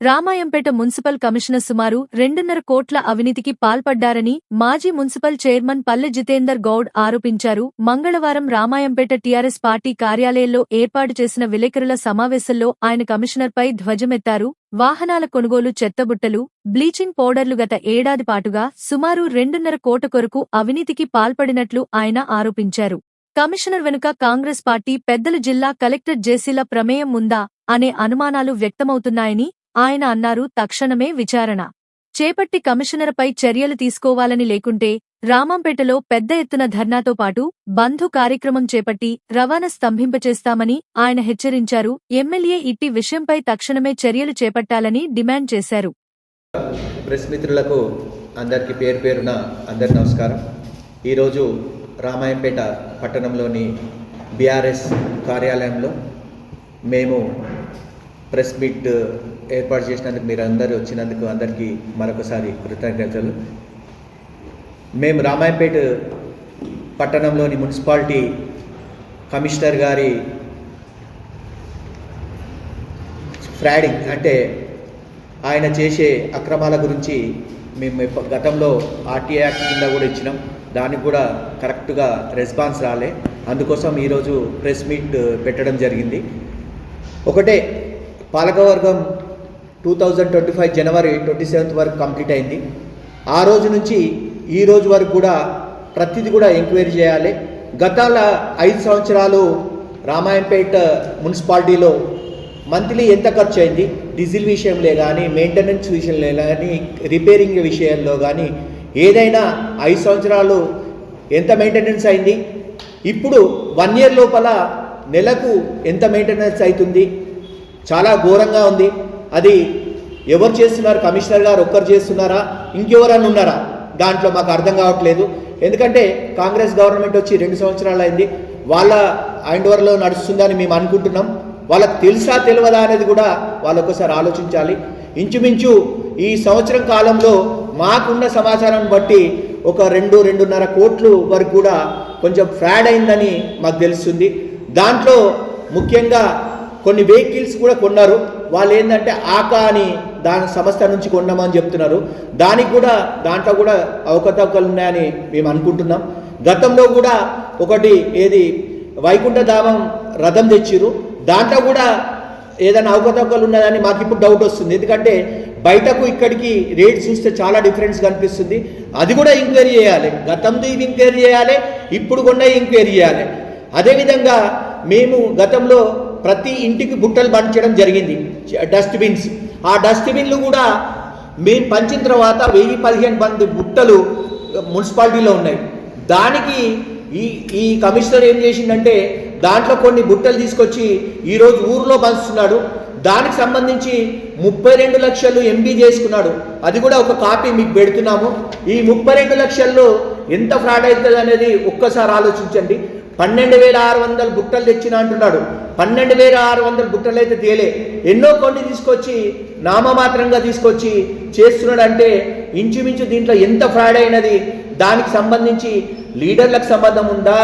Ramayampet municipal commissioner సుమారు రెండున్నర కోట్ల అవినీతికి పాల్పడ్డారని మాజీ మున్సిపల్ చైర్మన్ పల్లె జితేందర్ గౌడ్ ఆరోపించారు. మంగళవారం రామాయంపేట టీఆర్ఎస్ పార్టీ కార్యాలయంలో ఏర్పాటు చేసిన విలేకరుల సమావేశంలో ఆయన కమిషనర్పై ధ్వజమెత్తారు. వాహనాల కొనుగోలు చెత్తబుట్టలు బ్లీచింగ్ పౌడర్లు గత ఏడాది పాటుగా సుమారు రెండున్నర కోట కొరకు అవినీతికి పాల్పడినట్లు ఆయన ఆరోపించారు. కమిషనర్ వెనుక కాంగ్రెస్ పార్టీ పెద్దలు జిల్లా కలెక్టర్ జేసీల ప్రమేయం ఉందా అనే అనుమానాలు వ్యక్తమవుతున్నాయని ఆయన అన్నారు తక్షణమే విచారణ. చేపట్టి కమిషనర్పై చర్యలు తీసుకోవాలని లేకుంటే రామంపేటలో పెద్ద ఎత్తున ధర్నాతో పాటు బంధు కార్యక్రమం చేపట్టి రవాణా స్తంభింపచేస్తామని ఆయన హెచ్చరించారు. ఎమ్మెల్యే ఇట్టి విషయంపై తక్షణమే చర్యలు చేపట్టాలని డిమాండ్ చేశారు. ప్రెస్ మిత్రులకు అందరికీ పేరు పేరున అందరి నమస్కారం. ఈరోజు రామాయంపేట పట్టణంలోని బీఆర్ఎస్ కార్యాలయంలో మేము ప్రెస్ మీట్ ఏర్పాటు చేసినందుకు మీరు అందరూ వచ్చినందుకు అందరికీ మరొకసారి కృతజ్ఞతలు. మేము రామాయంపేట పట్టణంలోని మున్సిపాలిటీ కమిషనర్ గారి ఫ్రాడింగ్ అంటే ఆయన చేసే అక్రమాల గురించి మేము గతంలో ఆర్టీఐ యాక్ట్ కింద కూడా ఇచ్చినాం. దానికి కూడా కరెక్ట్గా రెస్పాన్స్ రాలే. అందుకోసం ఈరోజు ప్రెస్ మీట్ పెట్టడం జరిగింది. ఒకటే పాలకవర్గం two thousand twenty five January twenty seventh వరకు కంప్లీట్ అయింది. ఆ రోజు నుంచి ఈ రోజు వరకు కూడా ప్రతిదీ కూడా ఎంక్వైరీ చేయాలి. గతాల ఐదు సంవత్సరాలు రామాయంపేట మున్సిపాలిటీలో మంత్లీ ఎంత ఖర్చు అయింది? డీజిల్ విషయంలో కానీ మెయింటెనెన్స్ విషయంలో కానీ రిపేరింగ్ విషయంలో కానీ ఏదైనా ఐదు సంవత్సరాలు ఎంత మెయింటెనెన్స్ అయింది? ఇప్పుడు వన్ ఇయర్ లోపల నెలకు ఎంత మెయింటెనెన్స్ అవుతుంది? చాలా ఘోరంగా ఉంది. అది ఎవరు చేస్తున్నారు? కమిషనర్ గారు ఒక్కరు చేస్తున్నారా? ఇంకెవరన్నా ఉన్నారా? దాంట్లో మాకు అర్థం కావట్లేదు. ఎందుకంటే కాంగ్రెస్ గవర్నమెంట్ వచ్చి రెండు సంవత్సరాలు అయింది. వాళ్ళ హ్యాండ్ ఓవర్లో నడుస్తుందని మేము అనుకుంటున్నాం. వాళ్ళకి తెలుసా తెలియదా అనేది కూడా వాళ్ళు ఒకసారి ఆలోచించాలి. ఇంచుమించు ఈ సంవత్సరం కాలంలో మాకున్న సమాచారం బట్టి ఒక రెండు రెండున్నర కోట్లు వరకు కూడా కొంచెం ఫ్రాడ్ అయిందని మాకు తెలుస్తుంది. దాంట్లో ముఖ్యంగా కొన్ని వెహికల్స్ కూడా కొన్నారు. వాళ్ళు ఏంటంటే ఆకా అని దాని సంస్థ నుంచి కొన్నామని చెప్తున్నారు. దానికి కూడా దాంట్లో కూడా అవకతవకలు ఉన్నాయని మేము అనుకుంటున్నాం. గతంలో కూడా ఒకటి ఏది వైకుంఠధామం రథం తెచ్చిరు దాంట్లో కూడా ఏదైనా అవకతవకలు ఉన్నదని మాకు ఇప్పుడు డౌట్ వస్తుంది. ఎందుకంటే బయటకు ఇక్కడికి రేట్ చూస్తే చాలా డిఫరెన్స్ కనిపిస్తుంది. అది కూడా ఎంక్వైరీ చేయాలి. గతంలో ఇది ఎంక్వైరీ చేయాలి ఇప్పుడు కూడా ఎంక్వైరీ చేయాలి. అదేవిధంగా మేము గతంలో ప్రతి ఇంటికి బుట్టలు పంచడం జరిగింది డస్ట్బిన్స్ ఆ డస్ట్బిన్లు కూడా మేము పంచిన తర్వాత వెయ్యి పదిహేను మంది బుట్టలు మున్సిపాలిటీలో ఉన్నాయి. దానికి ఈ ఈ కమిషనర్ ఏం చేసిందంటే దాంట్లో కొన్ని బుట్టలు తీసుకొచ్చి ఈరోజు ఊర్లో పంచుతున్నాడు. దానికి సంబంధించి ముప్పై రెండు లక్షలు ఎంబీ చేసుకున్నాడు. అది కూడా ఒక కాపీ మీకు పెడుతున్నాము. ఈ ముప్పై రెండు లక్షల్లో ఎంత ఫ్రాడ్ అవుతుంది అనేది ఒక్కసారి ఆలోచించండి. పన్నెండు వేల ఆరు వందల బుట్టలు తెచ్చిన అంటున్నాడు. పన్నెండు వేల ఆరు వందల బుట్టలు అయితే తేలే. ఎన్నో కొన్ని తీసుకొచ్చి నామమాత్రంగా తీసుకొచ్చి చేస్తున్నాడంటే ఇంచుమించు దీంట్లో ఎంత ఫ్రాడ్ అయినది? దానికి సంబంధించి లీడర్లకు సంబంధం ఉందా?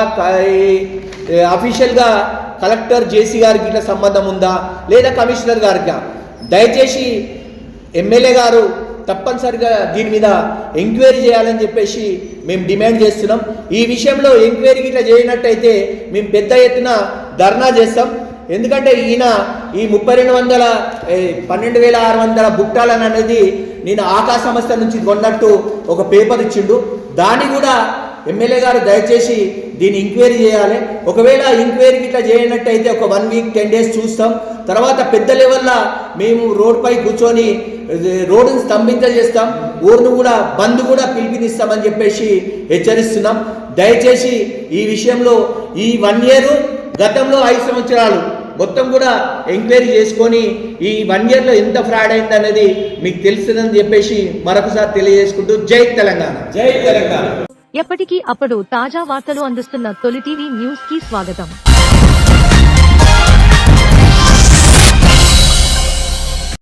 అఫీషియల్గా కలెక్టర్ జేసీ గారికి ఇట్లా సంబంధం ఉందా? లేదా కమిషనర్ గారికి? దయచేసి ఎమ్మెల్యే గారు తప్పనిసరిగా దీని మీద ఎంక్వైరీ చేయాలని చెప్పేసి మేము డిమాండ్ చేస్తున్నాం. ఈ విషయంలో ఎంక్వైరీ ఇట్లా చేయనట్టయితే మేము పెద్ద ఎత్తున ధర్నా చేస్తాం. ఎందుకంటే ఈయన ఈ ముప్పై రెండు వందల పన్నెండు వేల ఆరు వందల బుక్టాలని అనేది నేను ఆకాశ సంస్థ నుంచి కొన్నట్టు ఒక పేపర్ ఇచ్చిండు. దాన్ని కూడా ఎమ్మెల్యే గారు దయచేసి దీన్ని ఎంక్వైరీ చేయాలి. ఒకవేళ ఎంక్వైరీ ఇట్లా చేయనట్టయితే ఒక వన్ వీక్ టెన్ డేస్ చూస్తాం. తర్వాత పెద్ద లెవెల్లో మేము రోడ్పై కూర్చొని రోడ్డుని స్తంభించేస్తాం ఊరిని కూడా బంద్ కూడా పిలిపినిస్తామని చెప్పేసి హెచ్చరిస్తున్నాం. దయచేసి ఈ విషయంలో ఈ వన్ ఇయర్ గతంలో ఐదు సంవత్సరాలు మొత్తం కూడా ఎంక్వైరీ చేసుకొని ఈ వన్ ఇయర్లో ఎంత ఫ్రాడ్ అయింది అనేది మీకు తెలుస్తుందని చెప్పేసి మరొకసారి తెలియజేసుకుంటూ జై తెలంగాణ. జై తెలంగాణ. ఎప్పటికీ అప్పుడు తాజా వార్తలు అందిస్తున్న తొలి టీవీ న్యూస్కి స్వాగతం.